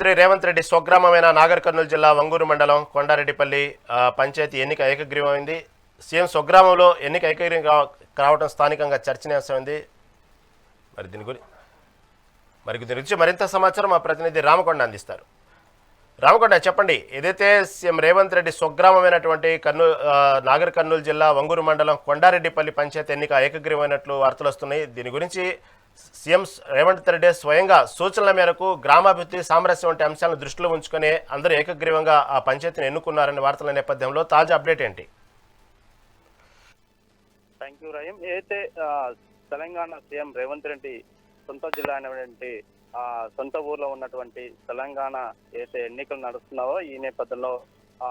ముఖ్యమంత్రి రేవంత్ రెడ్డి స్వగ్రామమైన నాగర్ కర్నూలు జిల్లా వంగూరు మండలం కొండారెడ్డిపల్లి పంచాయతీ ఎన్నిక ఏకగ్రీవమైంది. సీఎం స్వగ్రామంలో ఎన్నిక ఏకగ్రీవం కా- కావడం స్థానికంగా చర్చనీయాంశమైంది మరి దీని గురించి మరి దీని గురించి మరింత సమాచారం మా ప్రతినిధి రామకొండ అందిస్తారు. రామకొండ చెప్పండి ఏదైతే సీఎం రేవంత్ రెడ్డి స్వగ్రామమైనటువంటి కర్నూలు నాగర్ కర్నూలు జిల్లా వంగూరు మండలం కొండారెడ్డిపల్లి పంచాయతీ ఎన్నిక ఏకగ్రీవమైనట్లు వార్తలు వస్తున్నాయి. దీని గురించి సీఎం రేవంత్ రెడ్డి స్వయంగా సూచనల మేరకు గ్రామాభివృద్ధి సామరస్యం వంటి అంశాలను దృష్టిలో ఉంచుకుని అందరూ ఏకగ్రీవంగా ఆ పంచాయతీని ఎన్నుకున్నారనే వార్తల నేపథ్యంలో తాజా అప్డేట్ ఏంటి? థ్యాంక్ యూ రహీం అయితే తెలంగాణ సీఎం రేవంత్ రెడ్డి సొంత జిల్లా అనేటువంటి ఆ, సొంత ఊర్లో ఉన్నటువంటి తెలంగాణ ఏదైతే ఎన్నికలు నడుస్తున్నావో ఈ నేపథ్యంలో ఆ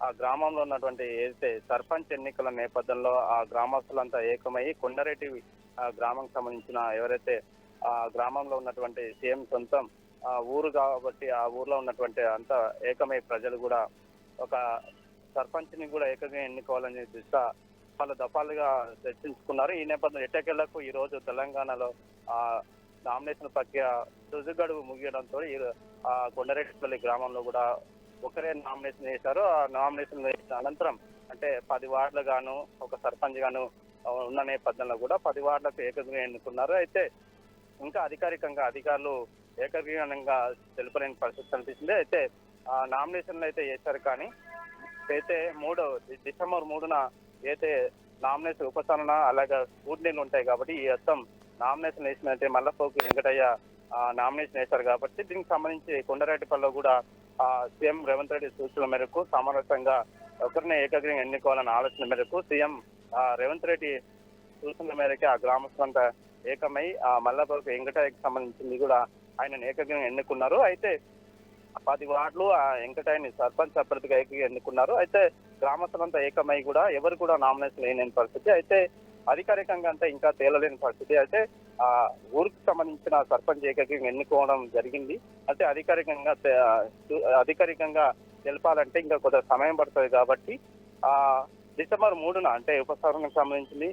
ఆ గ్రామంలో ఉన్నటువంటి ఏదైతే సర్పంచ్ ఎన్నికల నేపథ్యంలో ఆ గ్రామస్తులంతా ఏకమై కొండరెడ్డి ఆ, గ్రామం సంబంధించిన ఎవరైతే ఆ గ్రామంలో ఉన్నటువంటి సీఎం సొంతం ఆ, ఊరు కాబట్టి ఆ ఊర్లో ఉన్నటువంటి అంత ఏకమై ప్రజలు కూడా ఒక సర్పంచ్ని కూడా ఏకంగా ఎన్నుకోవాలని దిశ పలు దఫాలుగా చర్చించుకున్నారు. ఈ నేపథ్యంలో ఎట్టకేళ్ళకు ఈ రోజు తెలంగాణలో ఆ నామినేషన్ ప్రక్రియ తుది గడువు ముగియడంతో ఈ ఆ కొండరెడ్డిపల్లి గ్రామంలో కూడా ఒకరే నామినేషన్ వేశారు. ఆ నామినేషన్ వేసిన అనంతరం అంటే పది వార్డులు గాను ఒక సర్పంచ్ గాను ఉన్న నేపథ్యంలో కూడా పది వార్డులకు ఏకగ్రీవం ఎన్నుకున్నారు. అయితే ఇంకా అధికారికంగా అధికారులు ఏకగ్రీవంగా తెలుపలేని పరిస్థితి కనిపిస్తుంది. అయితే ఆ నామినేషన్లు అయితే వేశారు కానీ అయితే మూడు డిసెంబర్ మూడున అయితే నామినేషన్ ఉపసరణ అలాగే స్కూటీలు ఉంటాయి కాబట్టి ఈ మొత్తం నామినేషన్ వేసినట్టే మల్లపోకి వెంకటయ్య ఆ, నామినేషన్ వేశారు కాబట్టి దీనికి సంబంధించి కొండరెడ్డిపల్లిలో కూడా ఆ, సీఎం రేవంత్ రెడ్డి సూచనల మేరకు సామరస్యంగా ఒకరిని ఏకగ్రీవం ఎన్నుకోవాలన్న ఆలోచన మేరకు సీఎం రేవంత్ రెడ్డి సూచనల మేరకే ఆ గ్రామస్తులంతా ఏకమై ఆ మల్లపోకు వెంకటయ్యకి సంబంధించింది కూడా ఆయన ఏకగ్రీవం ఎన్నుకున్నారు. అయితే పది వార్డులు ఆ వెంకటయ్యని సర్పంచ్ అభ్యర్థిగా ఏకగా ఎన్నుకున్నారు. అయితే గ్రామస్తులంతా ఏకమై కూడా ఎవరు కూడా నామినేషన్ లేని పరిస్థితి. అయితే అధికారికంగా అంతా ఇంకా తేలలేని పరిస్థితి. అయితే ఆ ఊరికి సంబంధించిన సర్పంచ్ ఏకగ్రీవం ఎన్నుకోవడం జరిగింది. అయితే అధికారికంగా అధికారికంగా తెలపాలంటే ఇంకా కొంత సమయం పడుతుంది కాబట్టి ఆ డిసెంబర్ మూడున అంటే ఉపసంహరణకు సంబంధించింది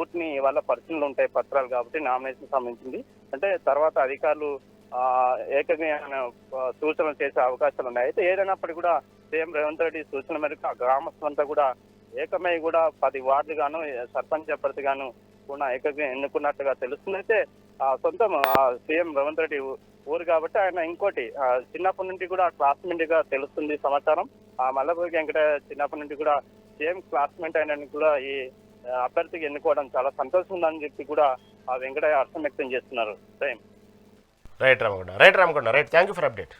ఊటిని వాళ్ళ పరిశీలనలు ఉంటాయి పత్రాలు కాబట్టి నామినేషన్ సంబంధించింది. అంటే తర్వాత అధికారులు ఆ సూచనలు చేసే అవకాశాలు ఉన్నాయి. అయితే ఏదైనప్పటికీ కూడా సీఎం రేవంత్ రెడ్డి సూచన మేరకు ఆ గ్రామస్తులంతా కూడా ఏకమై కూడా పది వార్డులు గాను సర్పంచ్ అభ్యర్థి గాను కూడా ఏకజ్ఞ ఎన్నుకున్నట్టుగా తెలుస్తుంది. అయితే ఆ సొంతం సీఎం రేవంత్ రెడ్డి ఊరు కాబట్టి ఆయన ఇంకోటి చిన్నప్పటి నుండి కూడా క్లాస్మేట్గా తెలుస్తుంది సమాచారం. ఆ మల్లపూరి వెంకట చిన్నప్పటి నుండి కూడా సేమ్ క్లాస్మేట్ అయిన కూడా ఈ అభ్యర్థికి ఎన్నుకోవడం చాలా సంతోషం ఉందని చెప్పి కూడా ఆ వెంకటయ్య అర్థం వ్యక్తం చేస్తున్నారు. Same right Ramakonda right Ramakonda right. Thank you for update